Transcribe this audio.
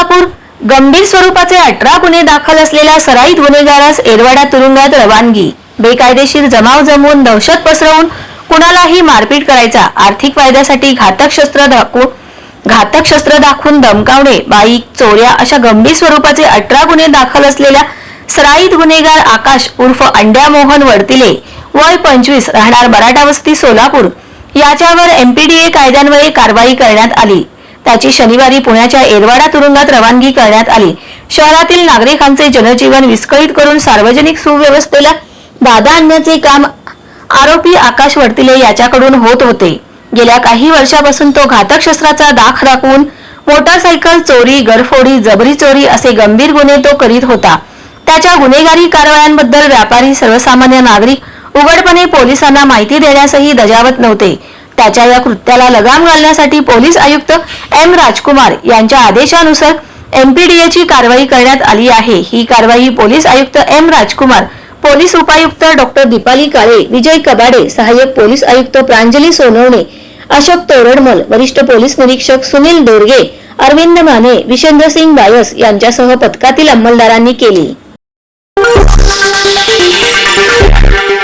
सोलापूर. गंभीर स्वरूपाचे अठरा गुन्हे दाखल असलेल्या सराईत गुन्हेगारास एरवाडा तुरुंगात रवानगी. बेकायदेशीर जमाव जमवून दहशत पसरवून कुणालाही मारपीट करायचा आर्थिक फायद्यासाठी घातक शस्त्र दाखवून घातक शस्त्र दाखवून धमकावणे बाईक चोऱ्या अशा गंभीर स्वरूपाचे अठरा गुन्हे दाखल असलेल्या सराईत गुन्हेगार आकाश उर्फ अंड्या मोहन वडतिले वय पंचवीस राहणार मराठा वस्ती सोलापूर. याच्यावर एमपीडीए कायद्यान्वये कारवाई करण्यात आली. त्याची शनिवारी पुण्याच्या एरवाडा तुरुंगात रवानगी करण्यात आली. शहरातील नागरिकांचे जनजीवन विस्कळीत करून सार्वजनिक सुव्यवस्थेला बाधा आणण्याचे काम आरोपी आकाश वडतिले याच्याकडून होत होते. गेल्या काही वर्षापासून तो घातक शस्त्राचा दाख राखून मोटारसायकल चोरी गरफोडी जबरी चोरी असे गंभीर गुन्हे तो करीत होता. त्याच्या गुन्हेगारी कारवायांबद्दल व्यापारी सर्वसामान्य नागरिक उघडपणे पोलिसांना माहिती देण्यासही दजावत नव्हते. त्याच्या या कृत्याला लगाम घालण्यासाठी पोलीस आयुक्त एम राजकुमार यांच्या आदेशानुसार एमपीडीएची कारवाई करण्यात आली आहे. ही कारवाई पोलीस आयुक्त एम राजकुमार पोलीस उपायुक्त डॉक्टर दीपाली काळे विजय कबाडे सहाय्यक पोलीस आयुक्त प्रांजली सोनवणे अशोक तोरडमल वरिष्ठ पोलीस निरीक्षक सुनील दोरगे अरविंद माने विशेंद्र सिंग बायस यांच्यासह पथकातील अंमलदारांनी केली.